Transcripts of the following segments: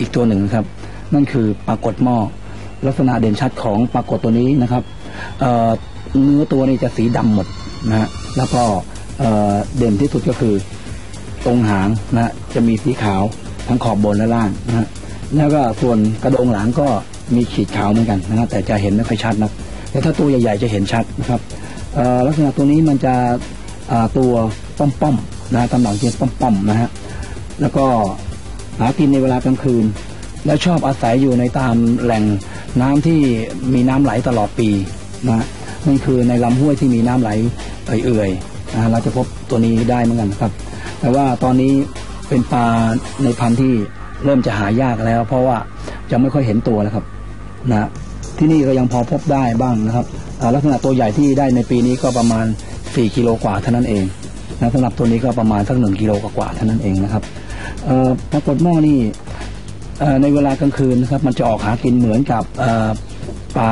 อีกตัวหนึ่งนะครับ นั่นคือปลากดหม้อลักษณะเด่นชัดของปลากดตัวนี้นะครับเเนื้อตัวนี้จะสีดำหมดนะฮะแล้วก็เเด่นที่สุดก็คือตรงหางนะฮะจะมีสีขาวทั้งขอบบนและล่างนะฮะแล้วก็ส่วนกระโดงหลังก็มีขีดขาวเหมือนกันนะฮะแต่จะเห็นไม่ค่อยชัดนะแต่ถ้าตัวใหญ่ๆจะเห็นชัดนะครับลักษณะตัวนี้มันจะตัวป้อมๆนะตำหลังจะป้อมๆนะฮะแล้วก็ หากินในเวลากลางคืน แล้วชอบอาศัยอยู่ในตามแหล่งน้ำที่มีน้ำไหลตลอดปีนะนั่นคือในลำห้วยที่มีน้ำไหลเอื่อยๆนะเราจะพบตัวนี้ได้เหมือนกันครับ แต่ว่าตอนนี้เป็นปลาในพันธุ์ที่เริ่มจะหายากแล้ว เพราะว่าจะไม่ค่อยเห็นตัวแล้วครับนะที่นี่ก็ยังพอพบได้บ้างนะครับลักษณะตัวใหญ่ที่ได้ในปีนี้ก็ประมาณ 4 กิโลกว่าเท่านั้นเองนะสำหรับตัวนี้ก็ประมาณสักหนึ่งกิโลกว่าเท่านั้นเองนะครับ เอ่อปรากฏหม้อนี่เอ่อในเวลากลางคืนนะครับ มันจะออกหากินเหมือนกับเอ่อปลา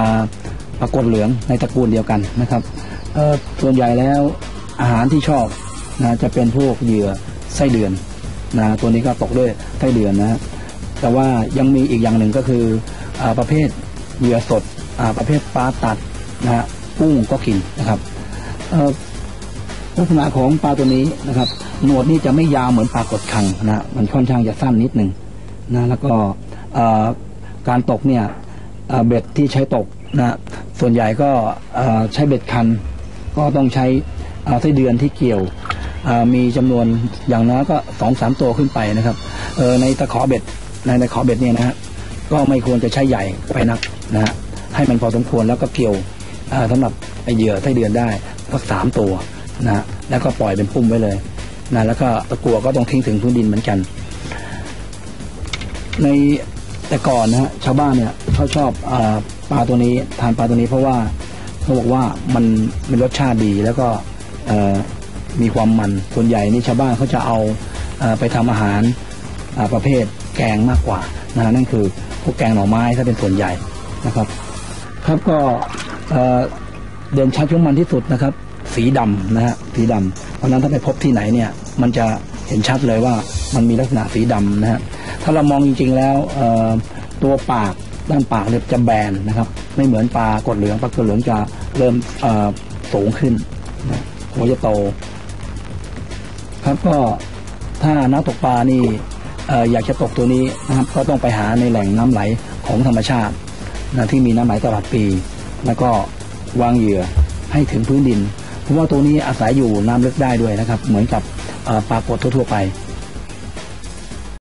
ปลากดเหลืองในตระกูลเดียวกันนะครับเอ่อส่วนใหญ่แล้วอาหารที่ชอบนะจะเป็นพวกเหยื่อไส้เดือนนะตัวนี้ก็ตกด้วยไส้เดือนนะฮะแต่ว่ายังมีอีกอย่างหนึ่งก็คืออาประเภทเหยื่อสดอ่าประเภทปลาตัดนะฮะกุ้งก็กินนะครับเอ่อ ลักษณะของปลาตัวนี้นะครับหนวดนี่จะไม่ยาวเหมือนปลากดคังนะมันค่อนข้างจะสั้นนิดหนึ่งนะแล้วก็การตกเนี่ยเบ็ดที่ใช้ตกนะส่วนใหญ่ก็ใช้เบ็ดคัน ก็ต้องใช้เอ่อไส้เดือนที่เกี่ยวมีจำนวนอย่างน้อยก็สองสามตัวขึ้นไปนะครับในตะขอเบ็ดในตะขอเบ็ดเนี่ยนะฮะก็ไม่ควรจะใช้ใหญ่ไปนักนะฮะให้มันพอสมควรแล้วก็เกี่ยวเอ่อสำหรับไอเหยื่อไส้เดือนได้สักสามตัว นะแล้วก็ปล่อยเป็นปุ่มไว้เลยนะแล้วก็ตะกัวก็ต้องทิ้งถึงพื้นดินเหมือนกัน ในแต่ก่อนนะฮะชาวบ้านเนี่ยเขาชอบอปลาตัวนี้ทานปลาตัวนี้เพราะว่าเขาบอกว่ามันมันรสชาติดีแล้วก็มีความมันส่วนใหญ่นี่ชาวบ้านเขาจะเอาอไปทำอาหารประเภทแกงมากกว่านะฮะนั่นคือพวกแกงหน่อไม้ถ้าเป็นส่วนใหญ่นะครับ ครับก็เอ่อเด่นชัดของมันที่สุดนะครับ สีดำนะฮะสีดำเพราะนั้นถ้าไปพบที่ไหนเนี่ยมันจะเห็นชัดเลยว่ามันมีลักษณะสีดำนะฮะถ้าเรามองจริงๆแล้วตัวปากด้านปากเนี่ยจะแบนนะครับไม่เหมือนปลากดเหลืองปลากดเหลืองจะเริ่มสูงขึ้นนะหัวจะโต ครับก็ถ้านักตกปลานี่อยากจะตกตัวนี้นะครับก็ต้องไปหาในแหล่งน้ำไหลของธรรมชาตินะที่มีน้ำไหลตลอดปี แล้วก็วางเหยื่อให้ถึงพื้นดิน เพราะว่าตัวนี้อาศัยอยู่น้ำลึกได้ด้วยนะครับ เหมือนกับปลากดทั่วๆไป